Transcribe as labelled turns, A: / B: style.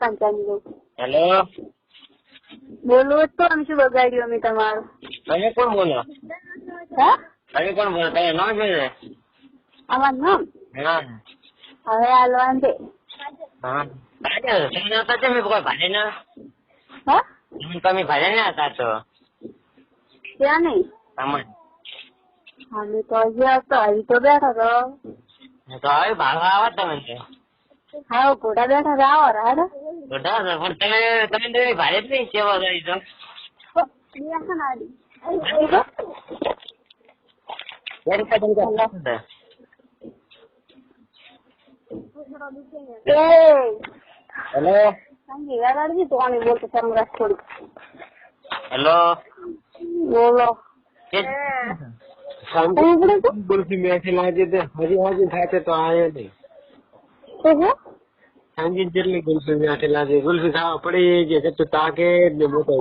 A: Panchayat
B: hello?
A: બોલવું જ તો આમ શું બગાડ્યું અમે તમારું?
B: તમે કોણ બોલો?
A: હા?
B: તમે કોણ બોલો? તમે નામ શું છે?
A: અમારું નામ?
B: હા.
A: હવે આલવાન છે
B: હા. ભાડે તમે તમે કોઈ ભાડે ના?
A: હા?
B: તમે ભાડે ના હતા
A: ક્યાં નહીં.
B: તમે
A: અમે તો હજી તો હજી તો બેઠો તો
B: તો હવે ભાડવા આવો તમે.
A: હા ઘોડા બેઠા આવો રાડો
B: બધા તો પણ તમે તમે તો ભાડે જ નહીં સેવા કરી તો હેલો. બોલો.
A: બોલો
B: ગુલ્ફી લાગે તે હજી હજી થાય છે તો આયો નહીં. સાંજે જેટલી ગુલ્ફી મેથી છે ગુલ્ફી ખાવા પડી છે તો તાકે ને ઊભો